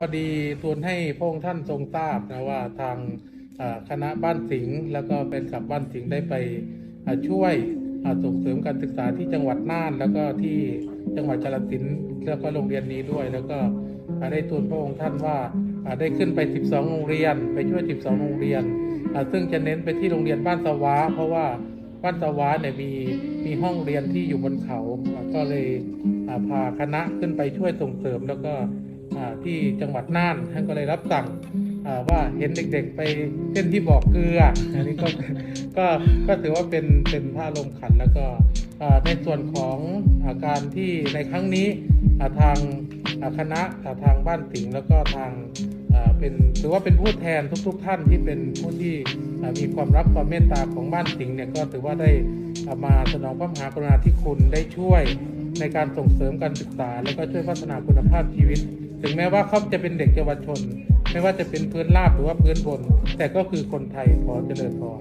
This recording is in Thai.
พอดีทูลให้พระองค์ท่านทรงทราบนะว่าทางคณะบ้านสิงห์แล้วก็เป็นกับบ้านสิงห์ได้ไปช่วยส่งเสริมการศึกษาที่จังหวัดน่าน แล้วก็ที่จังหวัดกาฬสินธุ์แล้วก็โรงเรียนนี้ด้วย แล้วก็ได้ทูลพระองค์ท่านว่าได้ขึ้นไป 12 โรงเรียน ไปช่วย 12 โรงเรียน ซึ่งจะเน้นไปที่โรงเรียนบ้านสวาเพราะว่าบ้านสวาเนี่ยมีมีห้องเรียนที่อยู่บนเขา ก็เลยพาคณะขึ้นไปช่วยส่งเสริมแล้วก็ ที่จังหวัดน่านท่านก็เลยรับสั่งว่าเห็นเด็กๆไปเต้นที่บ่อเกลืออันนี้ก็ก็ก็ถือว่าเป็นเป็นพระลมขันแล้วก็ในส่วนของอาการที่ในครั้งนี้ทางคณะทางบ้านสิงห์แล้วก็ทางเป็นถือว่าเป็นผู้แทนทุกๆท่านที่เป็นผู้ที่มีความรักความเมตตาของบ้านสิงห์เนี่ยก็ถือว่าได้มาสนองพระมหากรุณาธิคุณได้ช่วยในการส่งเสริมการศึกษา แล้วก็ช่วยพัฒนาคุณภาพชีวิต ถึงแม้ว่าเขาจะเป็นเด็กเยาวชน ไม่ว่าจะเป็นพื้นราบหรือว่าพื้นบน แต่ก็คือคนไทยขอเจริญพร